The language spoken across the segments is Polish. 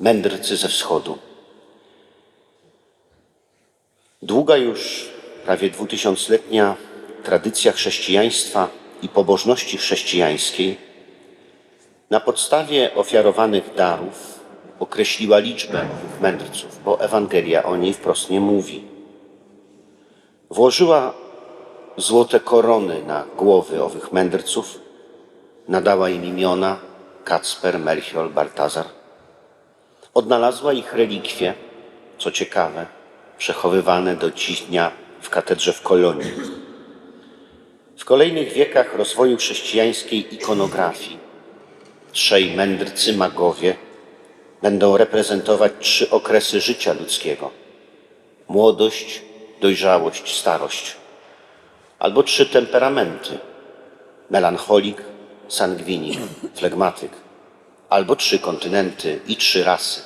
mędrcy ze wschodu. Długa już, prawie dwutysiącletnia tradycja chrześcijaństwa i pobożności chrześcijańskiej na podstawie ofiarowanych darów określiła liczbę mędrców, bo Ewangelia o niej wprost nie mówi. Włożyła złote korony na głowy owych mędrców, nadała im imiona Kacper, Melchior, Baltazar. Odnalazła ich relikwie, co ciekawe, przechowywane do dziś dnia w katedrze w Kolonii. W kolejnych wiekach rozwoju chrześcijańskiej ikonografii trzej mędrcy magowie będą reprezentować trzy okresy życia ludzkiego: młodość, dojrzałość, starość, albo trzy temperamenty: melancholik, sangwinik, flegmatyk, albo trzy kontynenty i trzy rasy: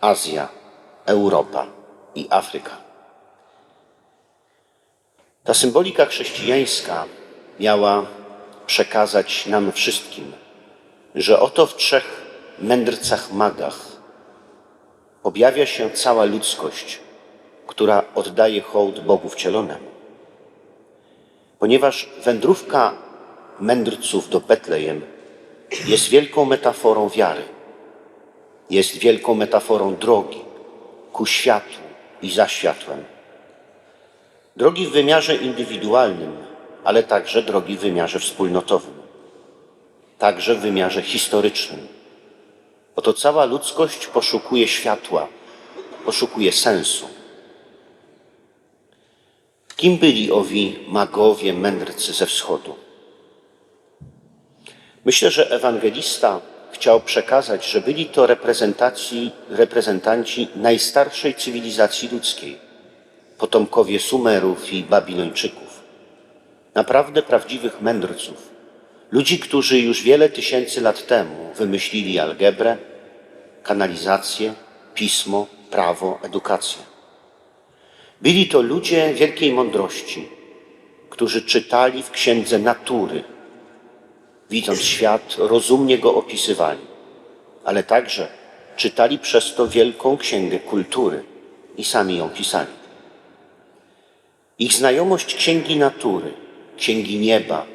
Azja, Europa i Afryka. Ta symbolika chrześcijańska miała przekazać nam wszystkim, że oto w trzech mędrcach magach objawia się cała ludzkość, która oddaje hołd Bogu wcielonemu. Ponieważ wędrówka mędrców do Betlejem jest wielką metaforą wiary, jest wielką metaforą drogi ku światłu i za światłem. Drogi w wymiarze indywidualnym, ale także drogi w wymiarze wspólnotowym, także w wymiarze historycznym. Oto cała ludzkość poszukuje światła, poszukuje sensu. Kim byli owi magowie, mędrcy ze wschodu? Myślę, że ewangelista chciał przekazać, że byli to reprezentanci najstarszej cywilizacji ludzkiej, potomkowie Sumerów i Babilończyków. Naprawdę prawdziwych mędrców, ludzi, którzy już wiele tysięcy lat temu wymyślili algebrę, kanalizację, pismo, prawo, edukację. Byli to ludzie wielkiej mądrości, którzy czytali w księdze natury, widząc świat, rozumnie go opisywali, ale także czytali przez to wielką księgę kultury i sami ją pisali. Ich znajomość księgi natury, księgi nieba,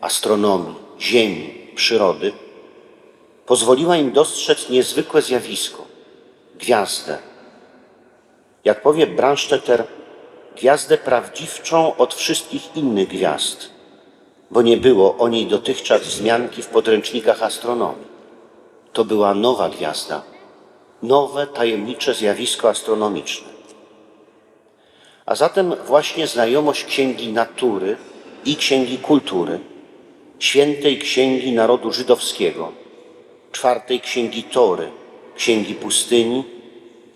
astronomii, ziemi, przyrody pozwoliła im dostrzec niezwykłe zjawisko gwiazdę. Jak powie Brandstetter, gwiazdę prawdziwczą od wszystkich innych gwiazd bo nie było o niej dotychczas wzmianki w podręcznikach astronomii. To była nowa gwiazda, nowe tajemnicze zjawisko astronomiczne. A zatem właśnie znajomość księgi natury i księgi kultury, świętej księgi narodu żydowskiego, czwartej księgi Tory, księgi pustyni,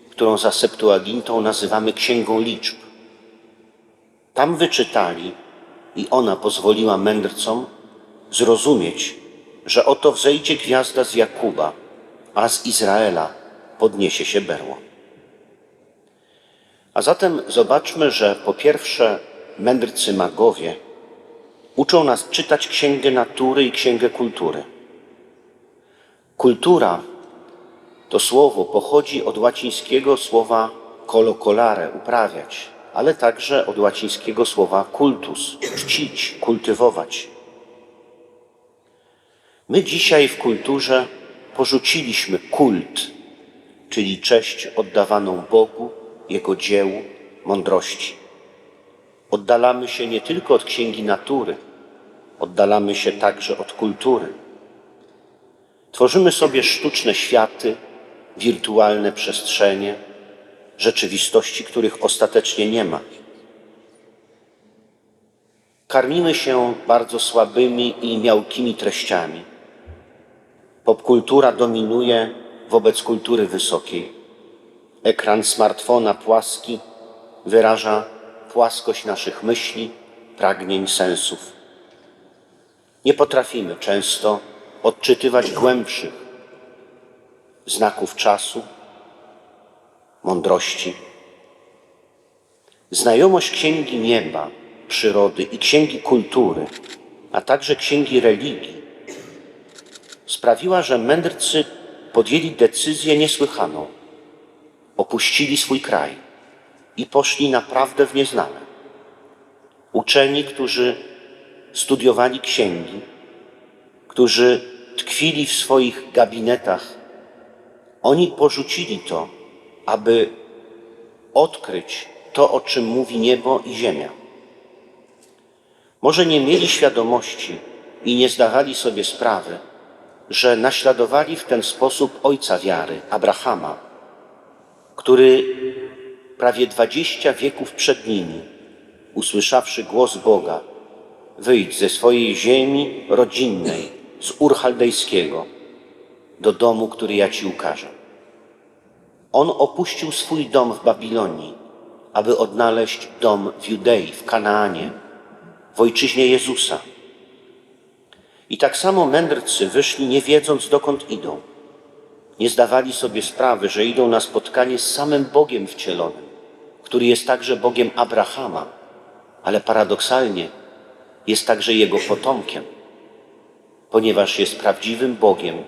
którą za Septuagintą nazywamy księgą liczb. Tam wyczytali, i ona pozwoliła mędrcom zrozumieć, że oto wzejdzie gwiazda z Jakuba, a z Izraela podniesie się berło. A zatem zobaczmy, że po pierwsze mędrcy magowie uczą nas czytać księgę natury i księgę kultury. Kultura to słowo pochodzi od łacińskiego słowa colocolare, uprawiać, ale także od łacińskiego słowa kultus, czcić, kultywować. My dzisiaj w kulturze porzuciliśmy kult, czyli cześć oddawaną Bogu, Jego dziełu, mądrości. Oddalamy się nie tylko od księgi natury, oddalamy się także od kultury. Tworzymy sobie sztuczne światy, wirtualne przestrzenie, rzeczywistości, których ostatecznie nie ma. Karmimy się bardzo słabymi i miałkimi treściami. Popkultura dominuje wobec kultury wysokiej. Ekran smartfona płaski wyraża płaskość naszych myśli, pragnień, sensów. Nie potrafimy często odczytywać głębszych znaków czasu, mądrości. Znajomość księgi nieba, przyrody i księgi kultury, a także księgi religii sprawiła, że mędrcy podjęli decyzję niesłychaną. Opuścili swój kraj i poszli naprawdę w nieznane. Uczeni, którzy studiowali księgi, którzy tkwili w swoich gabinetach, oni porzucili to, aby odkryć to, o czym mówi niebo i ziemia. Może nie mieli świadomości i nie zdawali sobie sprawy, że naśladowali w ten sposób ojca wiary, Abrahama, który prawie dwadzieścia wieków przed nimi, usłyszawszy głos Boga, wyjdź ze swojej ziemi rodzinnej, z Ur Chaldejskiego, do domu, który ja ci ukażę. On opuścił swój dom w Babilonii, aby odnaleźć dom w Judei, w Kanaanie, w ojczyźnie Jezusa. I tak samo mędrcy wyszli, nie wiedząc dokąd idą. Nie zdawali sobie sprawy, że idą na spotkanie z samym Bogiem wcielonym, który jest także Bogiem Abrahama, ale paradoksalnie jest także jego potomkiem, ponieważ jest prawdziwym Bogiem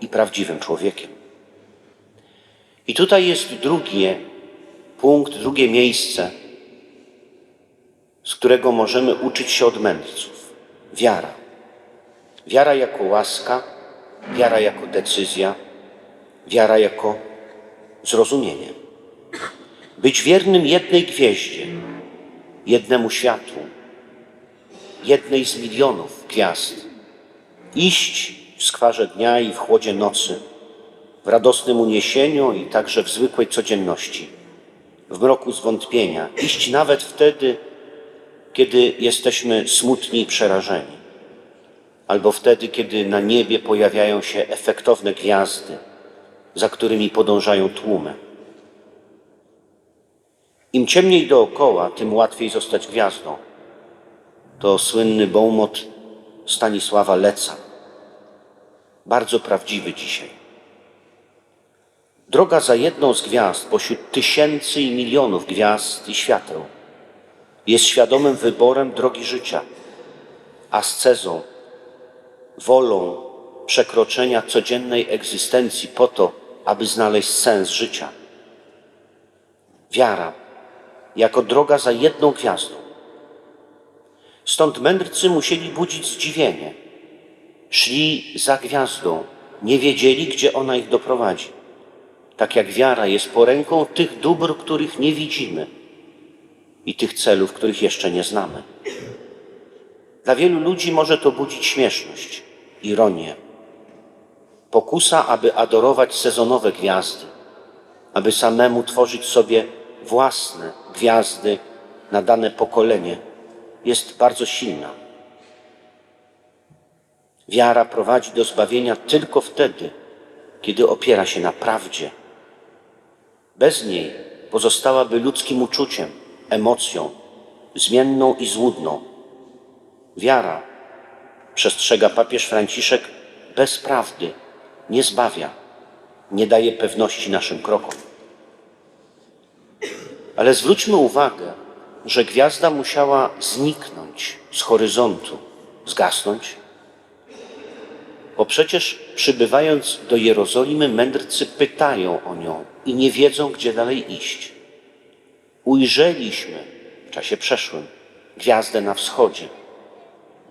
i prawdziwym człowiekiem. I tutaj jest drugie punkt, drugie miejsce, z którego możemy uczyć się od mędrców. Wiara. Wiara jako łaska, wiara jako decyzja, wiara jako zrozumienie. Być wiernym jednej gwieździe, jednemu światłu, jednej z milionów gwiazd. Iść w skwarze dnia i w chłodzie nocy, radosnym uniesieniu i także w zwykłej codzienności, w mroku zwątpienia. Iść nawet wtedy, kiedy jesteśmy smutni i przerażeni, albo wtedy, kiedy na niebie pojawiają się efektowne gwiazdy, za którymi podążają tłumy. Im ciemniej dookoła, tym łatwiej zostać gwiazdą. To słynny bołmot Stanisława Leca. Bardzo prawdziwy dzisiaj. Droga za jedną z gwiazd pośród tysięcy i milionów gwiazd i świateł jest świadomym wyborem drogi życia, ascezą, wolą przekroczenia codziennej egzystencji po to, aby znaleźć sens życia. Wiara jako droga za jedną gwiazdą. Stąd mędrcy musieli budzić zdziwienie. Szli za gwiazdą, nie wiedzieli, gdzie ona ich doprowadzi. Tak jak wiara jest poręką tych dóbr, których nie widzimy i tych celów, których jeszcze nie znamy. Dla wielu ludzi może to budzić śmieszność, ironię, pokusa, aby adorować sezonowe gwiazdy, aby samemu tworzyć sobie własne gwiazdy na dane pokolenie, jest bardzo silna. Wiara prowadzi do zbawienia tylko wtedy, kiedy opiera się na prawdzie. Bez niej pozostałaby ludzkim uczuciem, emocją, zmienną i złudną. Wiara, przestrzega papież Franciszek, bez prawdy nie zbawia, nie daje pewności naszym krokom. Ale zwróćmy uwagę, że gwiazda musiała zniknąć z horyzontu, zgasnąć, bo przecież przybywając do Jerozolimy, mędrcy pytają o nią i nie wiedzą, gdzie dalej iść. Ujrzeliśmy w czasie przeszłym gwiazdę na wschodzie.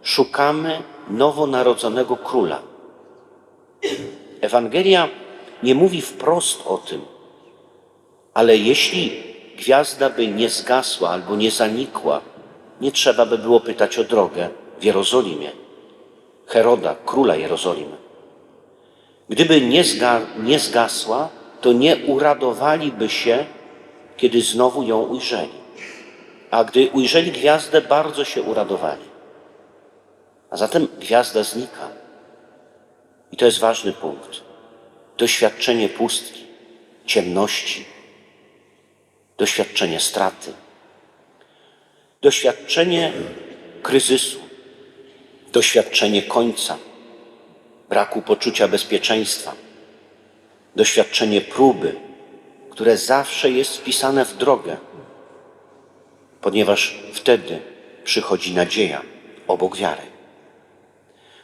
Szukamy nowonarodzonego króla. Ewangelia nie mówi wprost o tym, ale jeśli gwiazda by nie zgasła albo nie zanikła, nie trzeba by było pytać o drogę w Jerozolimie. Heroda, króla Jerozolimy. Gdyby nie, zga, nie zgasła, to nie uradowaliby się, kiedy znowu ją ujrzeli. A gdy ujrzeli gwiazdę, bardzo się uradowali. A zatem gwiazda znika. I to jest ważny punkt. Doświadczenie pustki, ciemności, doświadczenie straty, doświadczenie kryzysu, doświadczenie końca, braku poczucia bezpieczeństwa, doświadczenie próby, które zawsze jest wpisane w drogę, ponieważ wtedy przychodzi nadzieja obok wiary.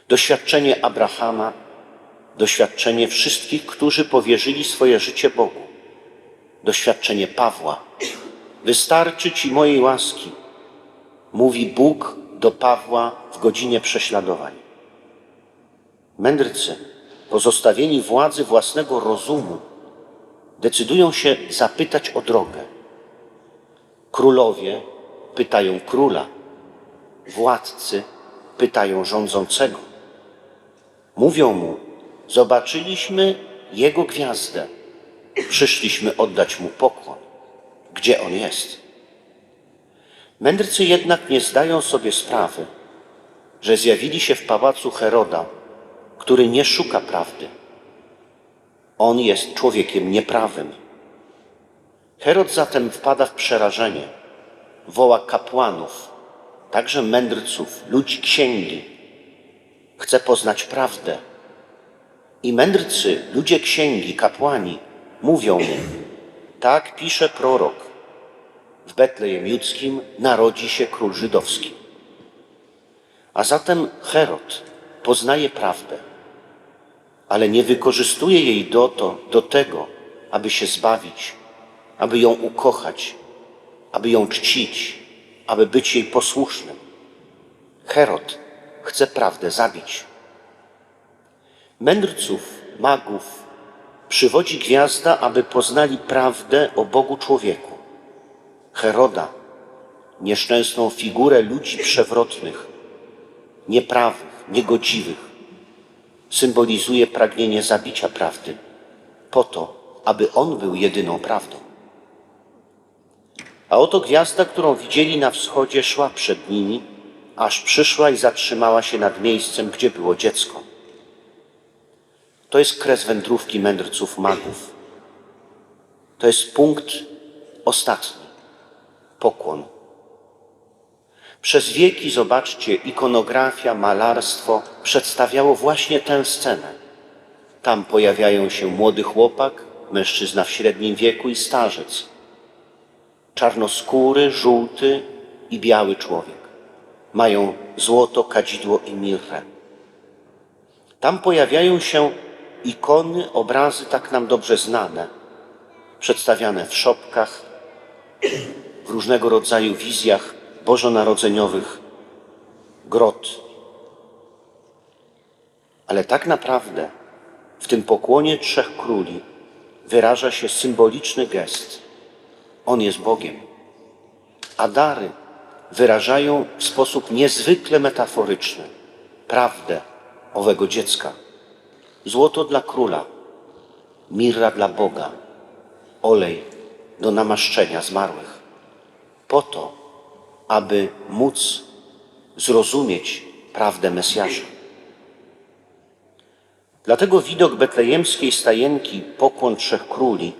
Doświadczenie Abrahama, doświadczenie wszystkich, którzy powierzyli swoje życie Bogu, doświadczenie Pawła. Wystarczy Ci mojej łaski, mówi Bóg do Pawła w godzinie prześladowań. Mędrcy, pozostawieni władzy własnego rozumu, decydują się zapytać o drogę. Królowie pytają króla, władcy pytają rządzącego. Mówią mu: Zobaczyliśmy jego gwiazdę, przyszliśmy oddać mu pokłon. Gdzie on jest? Mędrcy jednak nie zdają sobie sprawy, że zjawili się w pałacu Heroda, który nie szuka prawdy. On jest człowiekiem nieprawym. Herod zatem wpada w przerażenie, woła kapłanów, także mędrców, ludzi księgi. Chce poznać prawdę. I mędrcy, ludzie księgi, kapłani mówią mu, tak pisze prorok, w Betlejem Judzkim narodzi się król żydowski. A zatem Herod poznaje prawdę, ale nie wykorzystuje jej do, to, do tego, aby się zbawić, aby ją ukochać, aby ją czcić, aby być jej posłusznym. Herod chce prawdę zabić. Mędrców, magów przywodzi gwiazda, aby poznali prawdę o Bogu człowieku. Heroda, nieszczęsną figurę ludzi przewrotnych, nieprawych, niegodziwych, symbolizuje pragnienie zabicia prawdy, po to, aby on był jedyną prawdą. A oto gwiazda, którą widzieli na wschodzie, szła przed nimi, aż przyszła i zatrzymała się nad miejscem, gdzie było dziecko. To jest kres wędrówki mędrców magów. To jest punkt ostatni pokłon. Przez wieki, zobaczcie, ikonografia, malarstwo przedstawiało właśnie tę scenę. Tam pojawiają się młody chłopak, mężczyzna w średnim wieku i starzec. Czarnoskóry, żółty i biały człowiek. Mają złoto, kadzidło i mirrę. Tam pojawiają się ikony, obrazy tak nam dobrze znane, przedstawiane w szopkach, w różnego rodzaju wizjach bożonarodzeniowych grot. Ale tak naprawdę w tym pokłonie trzech króli wyraża się symboliczny gest. On jest Bogiem. A dary wyrażają w sposób niezwykle metaforyczny prawdę owego dziecka. Złoto dla króla, mirra dla Boga, olej do namaszczenia zmarłych. Po to, aby móc zrozumieć prawdę Mesjasza. Dlatego widok betlejemskiej stajenki, pokłon trzech króli,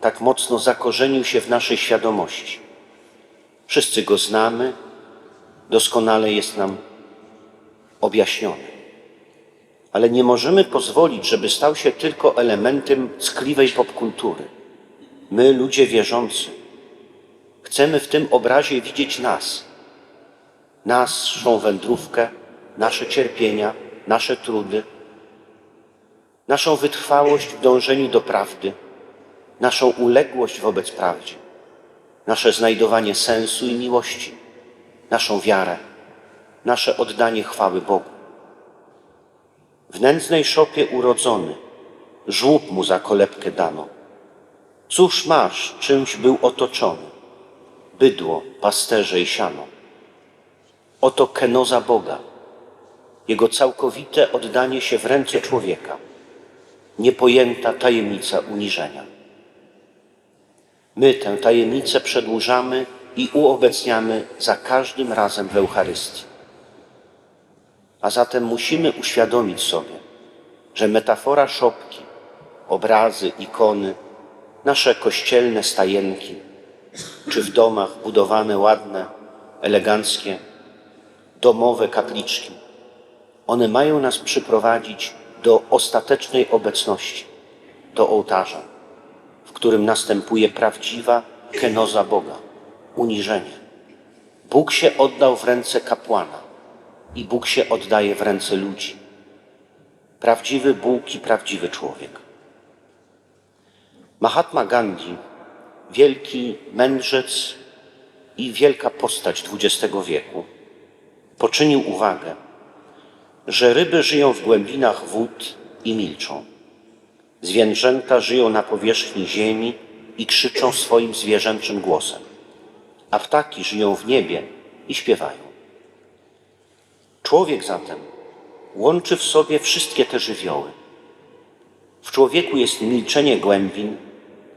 tak mocno zakorzenił się w naszej świadomości. Wszyscy go znamy, doskonale jest nam objaśniony. Ale nie możemy pozwolić, żeby stał się tylko elementem ckliwej popkultury. My, ludzie wierzący, chcemy w tym obrazie widzieć nas, naszą wędrówkę, nasze cierpienia, nasze trudy, naszą wytrwałość w dążeniu do prawdy, naszą uległość wobec prawdzie, nasze znajdowanie sensu i miłości, naszą wiarę, nasze oddanie chwały Bogu. W nędznej szopie urodzony, żłób mu za kolebkę dano. Cóż masz, czymś był otoczony? Bydło, pasterze i siano. Oto kenoza Boga, Jego całkowite oddanie się w ręce człowieka, niepojęta tajemnica uniżenia. My tę tajemnicę przedłużamy i uobecniamy za każdym razem w Eucharystii. A zatem musimy uświadomić sobie, że metafora szopki, obrazy, ikony, nasze kościelne stajenki, czy w domach budowane ładne, eleganckie, domowe kapliczki, one mają nas przyprowadzić do ostatecznej obecności, do ołtarza, w którym następuje prawdziwa kenoza Boga, uniżenie. Bóg się oddał w ręce kapłana i Bóg się oddaje w ręce ludzi. prawdziwy Bóg i prawdziwy człowiek. Mahatma Gandhi, wielki mędrzec i wielka postać XX wieku, poczynił uwagę, że ryby żyją w głębinach wód i milczą. Zwierzęta żyją na powierzchni ziemi i krzyczą swoim zwierzęczym głosem, a ptaki żyją w niebie i śpiewają. Człowiek zatem łączy w sobie wszystkie te żywioły. W człowieku jest milczenie głębin,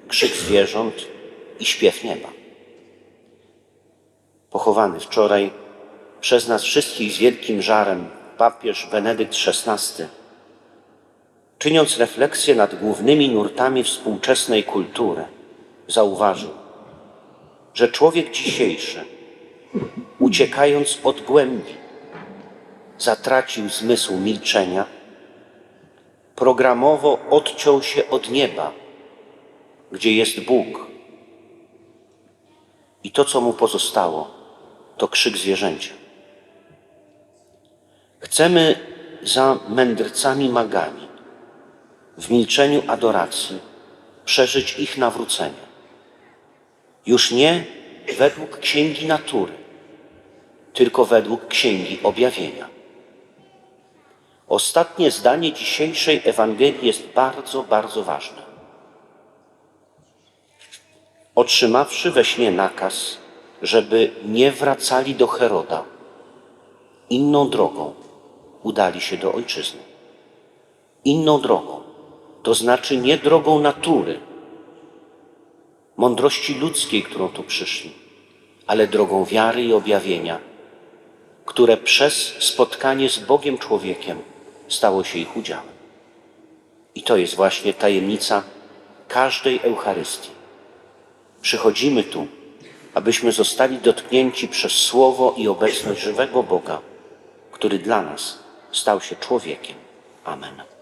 krzyk zwierząt i śpiew nieba. Pochowany wczoraj przez nas wszystkich z wielkim żarem papież Benedykt XVI, czyniąc refleksję nad głównymi nurtami współczesnej kultury, zauważył, że człowiek dzisiejszy, uciekając od głębi, zatracił zmysł milczenia, programowo odciął się od nieba, gdzie jest Bóg. I to, co mu pozostało, to krzyk zwierzęcia. Chcemy za mędrcami magami w milczeniu adoracji przeżyć ich nawrócenie. Już nie według księgi natury, tylko według księgi objawienia. Ostatnie zdanie dzisiejszej Ewangelii jest bardzo, bardzo ważne. Otrzymawszy we śnie nakaz, żeby nie wracali do Heroda, inną drogą udali się do ojczyzny. Inną drogą, to znaczy nie drogą natury, mądrości ludzkiej, którą tu przyszli, ale drogą wiary i objawienia, które przez spotkanie z Bogiem człowiekiem stało się ich udziałem. I to jest właśnie tajemnica każdej Eucharystii. Przychodzimy tu, abyśmy zostali dotknięci przez Słowo i obecność żywego Boga, który dla nas stał się człowiekiem. Amen.